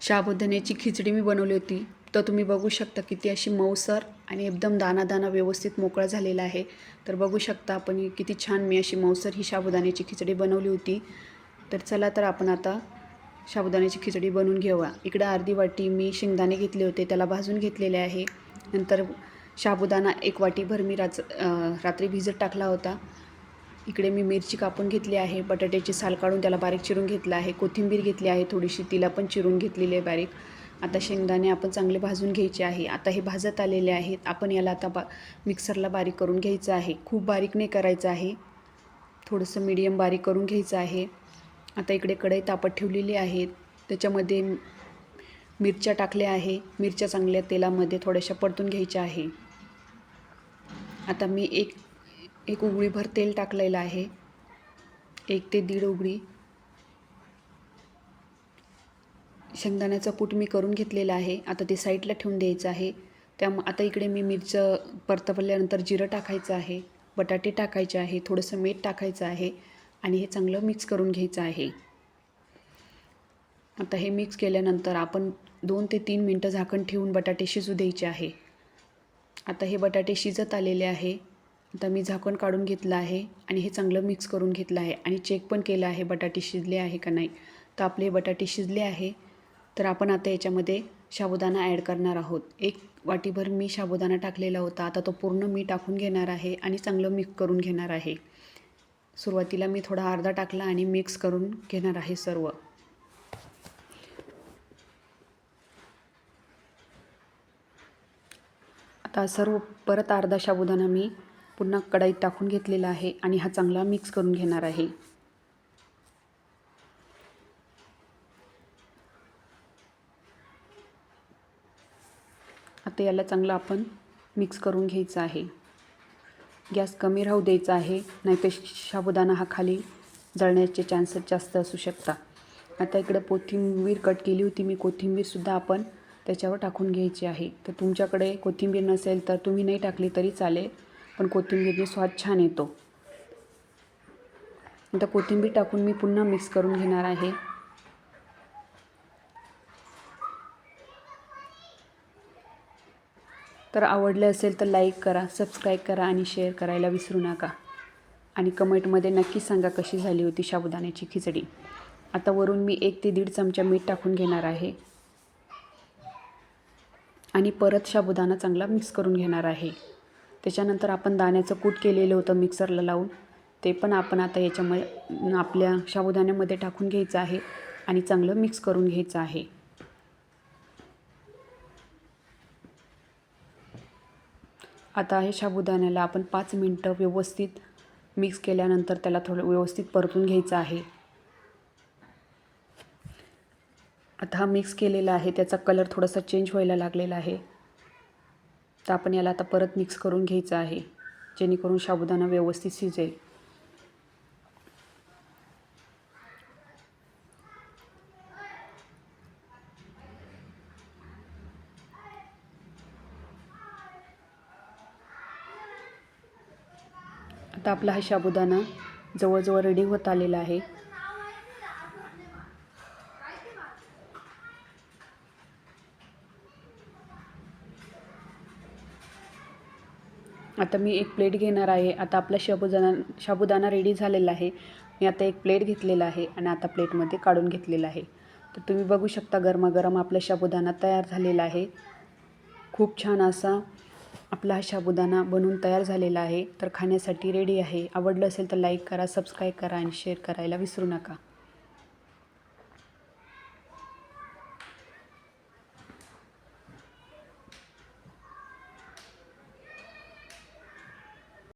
शाबुदाण्याची खिचडी मी बनवली होती. तर तुम्ही बघू शकता किती अशी मऊसर आणि एकदम दाना दाना व्यवस्थित मोकळा झालेला आहे. तर बघू शकता आपण किती छान मी अशी मऊसर ही साबुदाण्याची खिचडी बनवली होती. तर चला तर आपण आता साबुदाण्याची खिचडी बनवून घेऊया. इकडं अर्धी वाटी मी शेंगदाणे घेतले होते त्याला भाजून घेतलेले आहे. नंतर साबुदाणा एक वाटीभर मी राच रात्री भिजत टाकला होता. इकडे मी मिरची कापून घेतली आहे बटाट्याची साल काढून त्याला बारीक चिरून घेतलं आहे कोथिंबीर घेतली आहे थोडीशी तिला पण चिरून घेतलेली आहे बारीक. आता शेंगदाणे आपण चांगले भाजून घ्यायचे आहे. आता हे भाजत आलेले आहेत. आपण याला आता बा मिक्सरला बारीक करून घ्यायचं आहे. खूप बारीक नाही करायचं आहे. थोडंसं मीडियम बारीक करून घ्यायचं आहे. आता इकडे कढई तापत ठेवलेली आहे. त्याच्यामध्ये मिरच्या टाकल्या आहे. मिरच्या चांगल्या तेलामध्ये थोड्याशा परतून घ्यायच्या आहे. आता मी एक एक उघडीभर तेल टाकलेलं आहे. एक ते दीड उघडी शेंगदाण्याचं कूट मी करून घेतलेलं आहे. आता ते साईडला ठेवून द्यायचं आहे. त्या आता इकडे मी मिरचं परतवल्यानंतर जिरं टाकायचं आहे. बटाटे टाकायचे आहे. थोडंसं मीठ टाकायचं आहे. आणि हे चांगलं मिक्स करून घ्यायचं आहे. आता हे मिक्स केल्यानंतर आपण दोन ते तीन मिनटं झाकण ठेवून बटाटे शिजू द्यायचे आहे. आता हे बटाटे शिजत आलेले आहे. आता मी झाकण काढून घेतलं आहे आणि हे चांगलं मिक्स करून घेतलं आहे. आणि चेक पण केलं आहे बटाटे शिजले आहे का नाही. तर आपले बटाटे शिजले आहे. तर आपण आता याच्यामध्ये साबुदाणा ॲड करणार आहोत. एक वाटीभर मी साबुदाणा टाकलेला होता. आता तो पूर्ण मी टाकून घेणार आहे आणि चांगलं मिक्स करून घेणार आहे. सुरुवातीला मी थोडा अर्धा टाकला आणि मिक्स करून घेणार आहे सर्व. आता सर्व परत अर्धा साबुदाणा मी पुन्हा कढईत टाकून घेतलेला आहे आणि हा चांगला मिक्स करून घेणार आहे. आता याला चांगलं आपण मिक्स करून घ्यायचं आहे. गॅस कमी राहू द्यायचा आहे नाहीतर साबुदाणा हा खाली जळण्याचे चान्सेस जास्त असू शकतात आता इकडं कोथिंबीर कट केली होती मी कोथिंबीरसुद्धा आपण त्याच्यावर टाकून घ्यायची आहे. तर तुमच्याकडे कोथिंबीर नसेल तर तुम्ही नाही टाकली तरी चालेल. पण कोथिंबीरने स्वाद छान येतो. आता कोथिंबीर टाकून मी पुन्हा मिक्स करून घेणार आहे. तर आवडले असेल तर लाईक करा सबस्क्राईब करा आणि शेअर करायला विसरू नका. आणि कमेंटमध्ये नक्की सांगा कशी झाली होती साबुदाण्याची खिचडी. आता वरून मी एक ते दीड चमचा मीठ टाकून घेणार आहे. आणि परत साबुदाणा चांगला मिक्स करून घेणार आहे. त्याच्यानंतर आपण दाण्याचं कूट केलेलं होतं मिक्सरला लावून. ते पण आपण आता याच्यामध्ये आपल्या साबुदाण्यामध्ये टाकून घ्यायचं आहे आणि चांगलं मिक्स करून घ्यायचं आहे. आता हे साबुदाण्याला आपण पाच मिनटं व्यवस्थित मिक्स केल्यानंतर त्याला थोडं व्यवस्थित परतून घ्यायचं आहे. आता हा मिक्स केलेला आहे त्याचा कलर थोडासा चेंज व्हायला लागलेला आहे. तर आपण याला आता परत मिक्स करून घ्यायचं आहे जेणेकरून साबुदाणा व्यवस्थित शिजेल. आता आपला हा साबुदाणा जवळजवळ रेडी होत आलेला आहे. आता मी एक प्लेट घेणार आहे. आता आपला शाबुदाना साबुदाणा रेडी झालेला आहे. मी आता एक प्लेट घेतलेला आहे आणि आता प्लेटमध्ये काढून घेतलेला आहे. तर तुम्ही बघू शकता गरमागरम आपला साबुदाणा तयार झालेला आहे. खूप छान असा आपला हा साबुदाणा बनवून तयार झालेला आहे. तर खाण्यासाठी रेडी आहे. आवडलं असेल तर लाईक करा सबस्क्राईब करा आणि शेअर करायला विसरू नका.